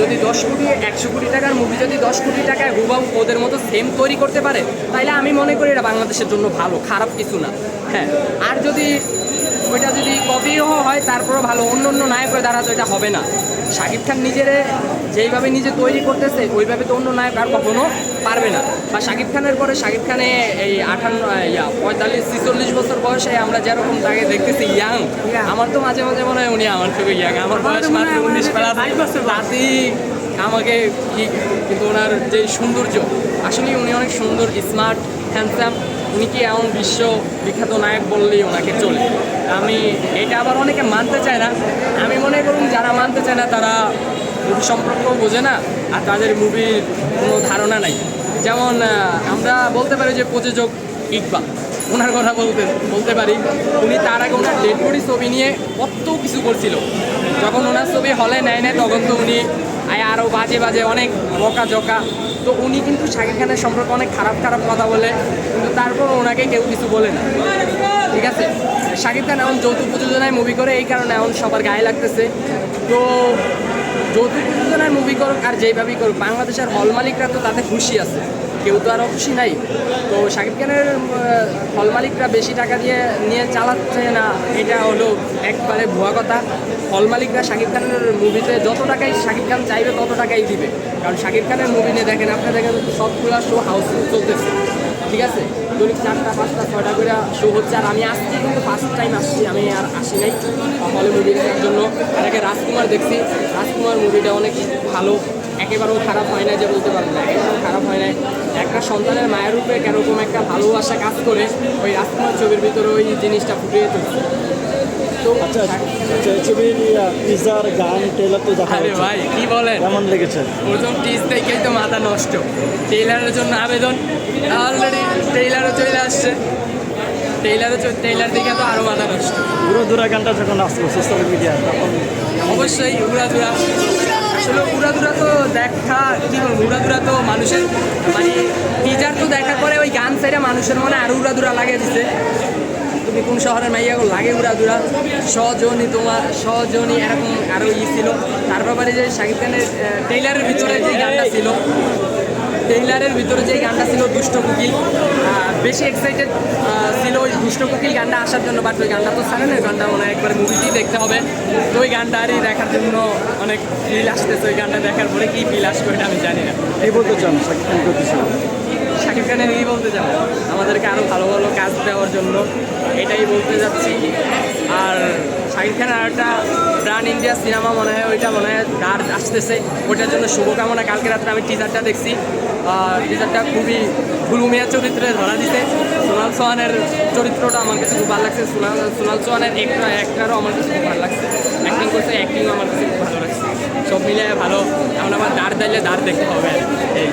যদি দশ কোটি, একশো কোটি টাকার মুভি যদি দশ কোটি টাকায় হুবাহু ওদের মতো সেম তৈরি করতে পারে তাহলে আমি মনে করি এটা বাংলাদেশের জন্য ভালো, খারাপ কিছু না। হ্যাঁ আর যদি ওইটা যদি কপিও হয়, তারপরও ভালো অন্য অন্য নায়ক হয়ে দাঁড়াতো এটা হবে না। শাকিব খান নিজের যেইভাবে নিজে তৈরি করতেছে ওইভাবে তো অন্য নায়ক আর কখনো পারবে না। বা শাকিব খানের পরে শাকিব খানে এই আঠান্ন ইয়া পঁয়তাল্লিশ ছিচল্লিশ বছর বয়সে আমরা যেরকম তাকে দেখতেছি ইয়াং আমার তো মাঝে মাঝে মনে হয় উনি আমার থেকে ইয়াং আমার বয়স মাত্র উনিশ তাতেই আমাকে কি কিন্তু ওনার যে সৌন্দর্য আসলে উনি অনেক সুন্দর স্মার্ট হ্যান্ডসাম উনি কি এমন বিশ্ব বিখ্যাত নায়ক বললেই ওনাকে চলে? আমি এটা আবার অনেকে মানতে চায় না। আমি মনে করুন যারা মানতে চায় না তারা মুভি সম্পর্ক বোঝে না, আর তাদের মুভির কোনো ধারণা নাই। যেমন আমরা বলতে পারি যে প্রযোজক ইকবাল, ওনার কথা বলতে বলতে পারি, উনি তার আগে ওনার ডেড বডি ছবি নিয়ে কত কিছু করছিল। যখন ওনার ছবি হলে নেয় নেয় তখন তো উনি আরও বাজে বাজে অনেক বকা জকা তো উনি কিন্তু শাকিব খানের সম্পর্কে অনেক খারাপ খারাপ কথা বলে, কিন্তু তারপর ওনাকে কেউ কিছু বলে না। ঠিক আছে? শাকিব খান এখন যৌতুক প্রযোজনায় মুভি করে, এই কারণে এখন সবার গায়ে লাগতেছে। তো যৌতুক প্রযোজনায় মুভি করুক আর যেইভাবেই করুক, বাংলাদেশের হল মালিকরা তো তাতে খুশি আছে। কেউ তো আরও খুশি নাই। তো শাকিব খানের হল মালিকরা বেশি টাকা দিয়ে নিয়ে চালাচ্ছে না, এটা হলো একবারে ভুয়া কথা। হল মালিকরা শাকিব খানের মুভিতে যত টাকাই শাকিব খান চাইবে, তত টাকাই দিবে। কারণ শাকিব খানের মুভি নিয়ে দেখেন আপনি দেখেন সবগুলা শো হাউসফুল চলতেছে। ঠিক আছে? দৈনিক চারটা, পাঁচটা, ছয়টা করে শো হচ্ছে। আর আমি আসছি কিন্তু ফার্স্ট টাইম আসছি। আমি আর আসি নাই। হলে মুভি দেখার জন্য। আর আগে রাজকুমার দেখছি। রাজকুমার মুভিটা অনেক ভালো। একেবারেও খারাপ হয় না যে বলতে পারব না। একেবারেও খারাপ হয় না একটা সন্তানের মায়ের রূপে কেরকম একটা ভালোবাসা কাজ করে, ওই রাজকুমার ছবির ভিতরে ওই জিনিসটা ফুটিয়ে তুলছে। আচ্ছা টিজার গান ট্রেলার তো দেখা আরে ভাই কি বলেন? কেমন লেগেছে? প্রথম টিজ থেকেই তো মাথা নষ্ট। টেইলারের জন্য আবেদন। অলরেডি টেইলারও চলে আসছে। টেইলারও টেইলার দিকে তো আরও মাথা নষ্ট। পুরো দূরা গানটা যখন আসলো সোশ্যাল তখন অবশ্যই উড়াদুরা আসলে উড়াদুরা তো দেখা কি বলব উড়াদুরা তো মানুষের মানে টিজার তো দেখার পরে ওই গান সাইডে মানুষের মনে আরও উড়াদুরা লাগিয়ে দিছে। তুমি কোন শহরের মাইয়া লাগে উড়াদুরা সজনী তোমার সজনী এরকম আরও ই ছিল। তার ব্যাপারে যে শাকিব খানের টেইলারের ভিতরে যে গানটা ছিল টেইলারের ভিতরে যে গানটা ছিল দুষ্ট কুকিল বেশি এক্সাইটেড ছিল ওই দুষ্ট কুকিল গানটা আসার জন্য বাট ওই গানটা তো ছাড়ে ওই গানটা মনে হয় একবার মুভিতেই দেখতে হবে। তো ওই গানটা গানটারই দেখার জন্য অনেক ফিল আসতেছে, ওই গানটা দেখার পরে কি ফিল আসবে এটা আমি জানি না। এই বলতে চান শাকিব খান শাকিব খানের বলতে চাবো আমাদেরকে আরও ভালো ভালো কাজ দেওয়ার জন্য। এটাই বলতে যাচ্ছি। আর শাকিব খানের আর একটা প্রাণ ইন্ডিয়া সিনেমা মনে হয়, ওইটা মনে হয় দাঁড় আসতেছে। ওইটার জন্য শুভকামনা। কালকে রাত্রে আমি টিজারটা দেখছি। টিজারটা খুবই গুলুমিয়া চরিত্রে ধরা দিতে সোনাল সোহানের চরিত্রটা আমার কাছে খুব ভালো লাগছে। সোনাল সোনাল সোহানের একটা একটারও আমার কাছে খুব ভালো লাগছে। অ্যাক্টিং করছে অ্যাক্টিংও আমার কাছে খুব ভালো লাগছে। সব মিলে ভালো। এখন আমার দাঁড় দিলে দাঁড় দেখতে হবে। এই।